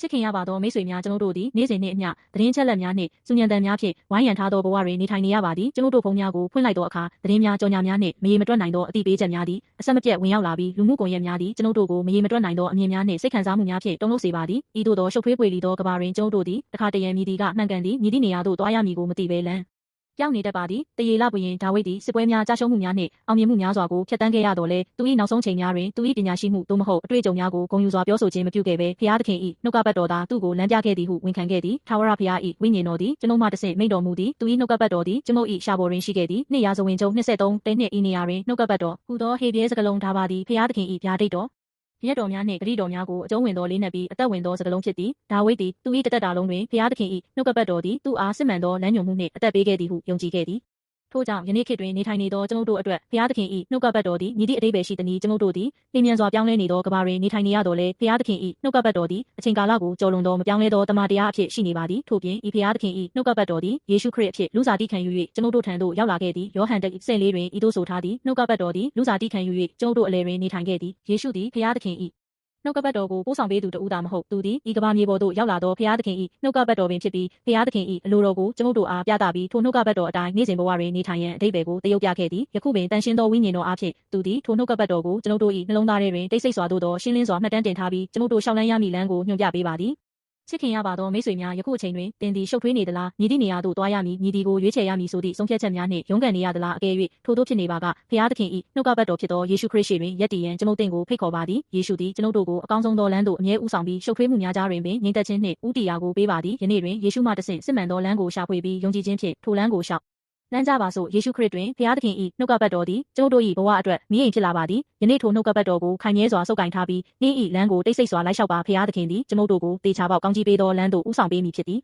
ချစ်ခင်ရပါသောမိတ်ဆွေများကျွန်ုပ်တို့သည်နေ့စဉ်နှင့်အမျှသတင်းချက်လက်များနှင့်စုညံတန်များဖြင့်ဝိုင်းရံထားသောဘဝတွင်နေထိုင်နေရပါသည်ကျွန်ုပ်တို့ဖုန်းများကိုဖွင့်လိုက်သောအခါသတင်းများကြော်ညာများနှင့်မရေမတွက်နိုင်သောအသိပေးချက်များသည်အဆက်မပြတ်ဝင်ရောက်လာပြီးလူမှုကွန်ရက်များသည်ကျွန်ုပ်တို့ကိုမရေမတွက်နိုင်သောအမြင်များနှင့်စိတ်ခံစားမှုများဖြင့်တုန်လှုပ်စေပါသည်ဤသို့သောရှုပ်ထွေးပွေလီသောကဘာတွင်ကျွန်ုပ်တို့သည်တခါတရံမြည်သည်ကမှန်ကန်သည်မြည်သည့်နေရာသို့သွားရမည်ကိုမသိဘဲလမ်း ပြောင်းနေတတ်ပါသည်တရေလပွရင်ဒါဝိဒ်သည်စစ်ပွဲများကြာရှုံးမှုများနှင့်အောင်မြင်မှုများစွာကိုဖျက်ဆီးခဲ့ရတော်လဲသူ၏နောက်ဆုံးချိန်များတွင်သူ၏ပညာရှိမှုသို့မဟုတ်အတွေ့အကြုံများကိုဂုဏ်ယူစွာပြောဆိုခြင်းမပြုခဲ့ဘဲဖျားသခင်၏နှုတ်ကပတ်တော်သာသူ့ကိုလမ်းပြခဲ့သည်ဟုဝန်ခံခဲ့သည်ထာဝရဘုရား၏ဝိညာဉ်တော်သည်ကျွန်ုပ်မှတဆင့်မိန့်တော်မူသည်သူ၏နှုတ်ကပတ်တော်သည်ကျွန်ုပ်၏ရှာပေါ်တွင်ရှိခဲ့သည်နှစ်ရာဇဝင်ကျုံ23တိနှစ်ဤနေရာတွင်နှုတ်ကပတ်တော်ဟူသောဟေပြဲစကလုံးဒါပါသည်ဖျားသခင်၏ဗျာဒိတ်တော် မြတ်တော်များနှင့်ဂရိတော်များကိုအကျုံးဝင်သောလေးနက်ပြီးအသက်ဝင်သောစကလုံးဖြစ်သည်ဒါဝိဒ်သည်သူ၏တသက်တာလုံးတွင်ဖျားသခင်၏နှုတ်ကပတ်တော်သည်သူ့အားစစ်မှန်သောလမ်းညွှန်မှုနှင့်အသက်ပေးခဲ့သည်ဟုယုံကြည်ခဲ့သည် ထို့ကြောင့်ယနေ့ခေတ်တွင်နေထိုင်နေသောကျွန်ုပ်တို့အတွက်ဘုရားသခင်၏နှုတ်ကပတ်တော်သည်ညီသည့်အတိပ္ပယ်ရှိသည်ကျွန်ုပ်တို့သည်လင်းမြန်စွာပြောင်းလဲနေသောကဘာတွင်နေထိုင်နေရတော်လဲဘုရားသခင်၏နှုတ်ကပတ်တော်သည်အချိန်ကာလကိုကျော်လွန်သောမပြောင်းလဲသောတမန်တရားအဖြစ်ရှိနေပါသည်ထို့ပြင်ဤဘုရားသခင်၏နှုတ်ကပတ်တော်သည်ယေရှုခရစ်အဖြစ်လူစားတိခံယူ၍ကျွန်ုပ်တို့ထံသို့ရောက်လာခဲ့သည်ယောဟန်တဆင့်လေးတွင်ဤသို့ဆိုထားသည်နှုတ်ကပတ်တော်သည်လူစားတိခံယူ၍ကျွန်ုပ်တို့အလယ်တွင်နေထိုင်ခဲ့သည်ယေရှုသည်ဘုရားသခင်၏ နှုတ်ကပတ်တော်ကိုပို့ဆောင်ပေးသူတဦးသာမဟုတ်သူသည်ဤကဘာမြေပေါ်သို့ရောက်လာသောဘုရားသခင်၏နှုတ်ကပတ်တော်ပင်ဖြစ်ပြီးဘုရားသခင်၏အလိုတော်ကိုကျွန်ုပ်တို့အားပြသပြီးထိုနှုတ်ကပတ်တော်အတိုင်းနေ့စဉ်ဘဝတွင်နေထိုင်ရန်အဓိပ္ပာယ်ကိုတရုပ်ပြခဲ့သည်ယခုပင်တန်ရှင်းသောဝိညာဉ်တော်အားဖြင့်သူသည်ထိုနှုတ်ကပတ်တော်ကိုကျွန်ုပ်တို့၏နှလုံးသားထဲတွင်တိတ်ဆိတ်စွာသို့သောရှင်းလင်းစွာမှတ်တမ်းတင်ထားပြီးကျွန်ုပ်တို့ရှောက်လန်းရမည့်လမ်းကိုညွှန်ပြပေးပါသည် ချစ်ခင်ရပါသောမိတ်ဆွေများယခုအချိန်တွင်တင်သည်ရှုပ်ထွေးနေသလားညီသည့်နေရာသို့သွားရမည်ညီဒီကိုရွေးချယ်ရမည်ဆိုသည့်ဆုံးဖြတ်ချက်များနှင့်ရုန်းကန်နေရသလားအကယ်၍ထို့သို့ဖြစ်နေပါကဖျားသခင်၏နှုတ်ကပတ်တော်ဖြစ်သောယေရှုခရစ်ရှိတွင်ယက်တည်ရန်ကျွန်ုပ်တင်ကိုဖိတ်ခေါ်ပါသည်ယေရှုသည်ကျွန်ုပ်တို့ကိုအကောင်းဆုံးသောလမ်းသို့အမြဲဦးဆောင်ပြီးရှုပ်ထွေးမှုများကြားတွင်ပင်ငြိမ်သက်ခြင်းနှင့်ဥတီယာကိုပေးပါသည်ယနေ့တွင်ယေရှုမှတဆင့်စစ်မှန်သောလမ်းကိုရှာဖွေပြီးယုံကြည်ခြင်းဖြင့်ထိုလမ်းကိုရှောက် လမ်းကြပါစို့ယေရှုခရစ်တွင်ဘုရားသခင်၏နှုတ်ကပတ်တော်သည်ကျွန်ုပ်တို့၏ဘဝအတွက်မိအိမ်ဖြစ်လာပါသည်ယနေ့ထိုနှုတ်ကပတ်တော်ကိုခိုင်မြဲစွာစုပ်ကိုင်ထားပြီးနှင်း၏လမ်းကိုတိတ်ဆိတ်စွာလိုက်လျှောက်ပါဘုရားသခင်သည်ကျွန်ုပ်တို့ကိုတေချာပေါက်ကောင်းကြီးပေးသောလမ်းသို့ဦးဆောင်ပေးမည်ဖြစ်သည်